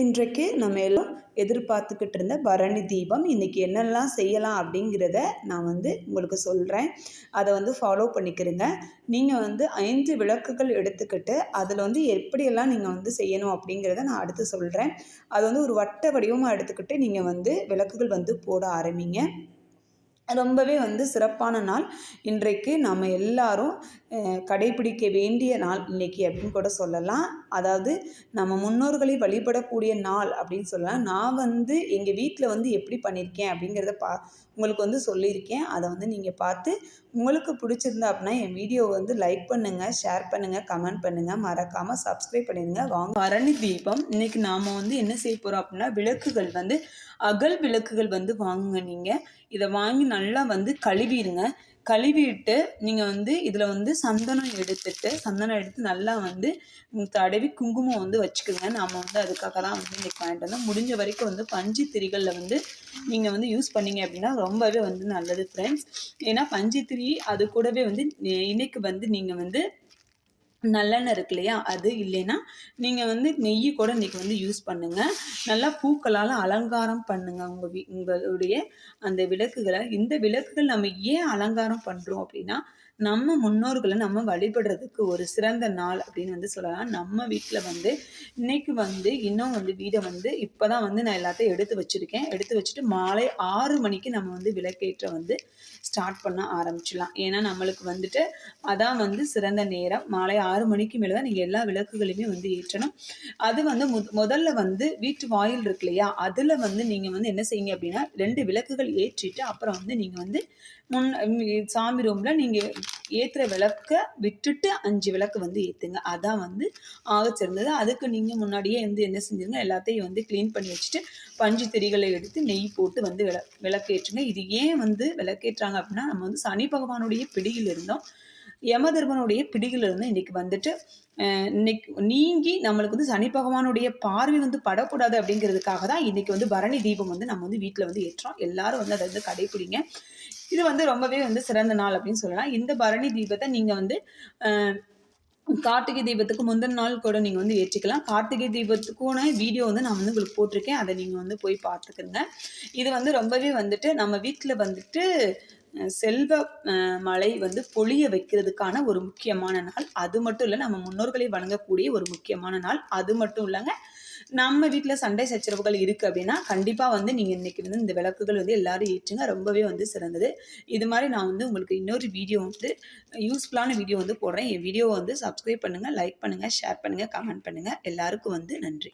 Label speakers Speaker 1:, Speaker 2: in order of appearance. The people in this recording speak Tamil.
Speaker 1: இன்றைக்கு நம்ம எல்லாம் எதிர்பார்த்துக்கிட்டு இருந்த பரணி தீபம் இன்றைக்கி என்னெல்லாம் செய்யலாம் அப்படிங்கிறத நான் வந்து உங்களுக்கு சொல்கிறேன் அதை வந்து ஃபாலோ பண்ணிக்கிறேங்க. நீங்கள் வந்து ஐந்து விளக்குகள் எடுத்துக்கிட்டு அதில் வந்து எப்படியெல்லாம் நீங்கள் வந்து செய்யணும் அப்படிங்கிறத நான் அடுத்து சொல்கிறேன் அது வந்து ஒரு வட்ட வடிவமாக எடுத்துக்கிட்டு நீங்கள் வந்து விளக்குகள் வந்து போட ஆரம்பிங்க. ரொம்பவே வந்து சிறப்பான நாள். இன்றைக்கு நம்ம எல்லாரும் கடைபிடிக்க வேண்டிய நாள் இன்றைக்கி அப்படின்னு கூட சொல்லலாம். அதாவது நம்ம முன்னோர்களை வழிபடக்கூடிய நாள் அப்படின்னு சொல்லலாம். நான் வந்து எங்கள் வீட்டில் வந்து எப்படி பண்ணியிருக்கேன் அப்படிங்கிறத பா உங்களுக்கு வந்து சொல்லியிருக்கேன். அதை வந்து நீங்கள் பார்த்து உங்களுக்கு பிடிச்சிருந்தா அப்படின்னா என் வீடியோவை வந்து லைக் பண்ணுங்கள் ஷேர் பண்ணுங்கள் கமெண்ட் பண்ணுங்கள் மறக்காமல் சப்ஸ்கிரைப் பண்ணிடுங்க. வாங்க. பரணி தீபம். இன்றைக்கி நாம் வந்து என்ன செய்ய போகிறோம் அப்படின்னா விளக்குகள் வந்து அகல் விளக்குகள் வந்து வாங்குங்க நீங்கள் இதை வாங்கி நல்லா வந்து கழுவிடுங்க. கழுவிட்டு நீங்கள் வந்து இதில் வந்து சந்தனம் எடுத்துட்டு சந்தனம் எடுத்து நல்லா வந்து தடவி குங்குமம் வந்து வச்சுக்கோங்க. நாம் வந்து அதுக்காக தான் வந்து இன்றைக்கி வாங்கிட்டு வந்தோம். முடிஞ்ச வரைக்கும் வந்து பஞ்சு திரிகளில் வந்து நீங்கள் வந்து யூஸ் பண்ணீங்க அப்படின்னா ரொம்பவே வந்து நல்லது ஃப்ரெண்ட்ஸ் ஏன்னா பஞ்சு திரி அது கூடவே வந்து இன்னைக்கு வந்து நீங்கள் வந்து நல்லெண்ணெய் இருக்கு இல்லையா? அது இல்லைன்னா நீங்கள் வந்து நெய் கூட இன்றைக்கி வந்து யூஸ் பண்ணுங்கள் நல்லா பூக்களால் அலங்காரம் பண்ணுங்கள் உங்கள் வீ உங்களுடைய அந்த விளக்குகளை. இந்த விளக்குகள் நம்ம ஏன் அலங்காரம் பண்ணுறோம் அப்படின்னா நம்ம முன்னோர்களை நம்ம வழிபடுறதுக்கு ஒரு சிறந்த நாள் அப்படின்னு வந்து சொல்லலாம். நம்ம வீட்டில் வந்து இன்னைக்கு வந்து இன்னும் வந்து வீடை வந்து இப்போ தான் வந்து நான் எல்லாத்தையும் எடுத்து வச்சுருக்கேன். எடுத்து வச்சுட்டு மாலை ஆறு மணிக்கு நம்ம வந்து விளக்கேற்ற வந்து ஸ்டார்ட் பண்ண ஆரம்பிச்சிடலாம். ஏன்னா நம்மளுக்கு வந்துட்டு அதான் வந்து சிறந்த நேரம். மாலை ஆறு மணிக்கு மேலே தான் நீங்கள் எல்லா விளக்குகளையுமே வந்து ஏற்றணும். அது வந்து முதல்ல வந்து வீட்டு வாயில் இருக்கு இல்லையா? அதில் வந்து நீங்கள் வந்து என்ன செய்யுங்க அப்படின்னா ரெண்டு விளக்குகள் ஏற்றிட்டு அப்புறம் வந்து நீங்கள் வந்து முன் சாமி ரூமில் நீங்கள் ஏற்றுற விளக்க விட்டுட்டு அஞ்சு விளக்கு வந்து ஏற்றுங்க அதான் வந்து ஆகச்சிருந்தது அதுக்கு நீங்கள் முன்னாடியே வந்து என்ன செஞ்சுருங்க எல்லாத்தையும் வந்து க்ளீன் பண்ணி வச்சுட்டு பஞ்சு திரிகளை எடுத்து நெய் போட்டு வந்து விள விளக்கேற்றுங்க. இது ஏன் வந்து விளக்கேற்றாங்க அப்படின்னா நம்ம வந்து சனி பகவானுடைய பிடியில் இருந்தோம். யமதர்மனுடைய பிடிகளிலிருந்து இருந்து இன்னைக்கு வந்துட்டு இன்னைக்கு நீங்கி நம்மளுக்கு வந்து சனி பகவானுடைய பார்வை வந்து படக்கூடாது அப்படிங்கிறதுக்காக தான் இன்னைக்கு வந்து பரணி தீபம் வந்து நம்ம வந்து வீட்டில் வந்து ஏற்றோம். எல்லாரும் வந்து அதை வந்து கடைப்பிடிங்க. இது வந்து ரொம்பவே வந்து சிறந்த நாள் அப்படின்னு சொல்லலாம். இந்த பரணி தீபத்தை நீங்கள் வந்து கார்த்திகை தீபத்துக்கு முந்தின நாள் கூட நீங்கள் வந்து ஏற்றிக்கலாம். கார்த்திகை தீபத்துக்குன வீடியோ வந்து நான் வந்து உங்களுக்கு போட்டிருக்கேன். அதை நீங்கள் வந்து போய் பார்த்துக்கோங்க. இது வந்து ரொம்பவே வந்துட்டு நம்ம வீட்டில் வந்துட்டு செல்வ மழை வந்து பொழிய வைக்கிறதுக்கான ஒரு முக்கியமான நாள். அது மட்டும் இல்லை நம்ம முன்னோர்களை வணங்கக்கூடிய ஒரு முக்கியமான நாள். அது மட்டும் இல்லைங்க நம்ம வீட்டில் சண்டை சச்சரவுகள் இருக்குது அப்படின்னா கண்டிப்பாக வந்து நீங்கள் இன்றைக்கி வந்து இந்த விளக்குகள் வந்து எல்லோரும் ஏற்றுங்க. ரொம்பவே வந்து சிறந்தது. இது மாதிரி நான் வந்து உங்களுக்கு இன்னொரு வீடியோ வந்து யூஸ்ஃபுல்லான வீடியோ வந்து போடுறேன். என் வீடியோவை வந்து சப்ஸ்கிரைப் பண்ணுங்கள் லைக் பண்ணுங்கள் ஷேர் பண்ணுங்கள் கமெண்ட் பண்ணுங்கள் எல்லாருக்கும் வந்து நன்றி.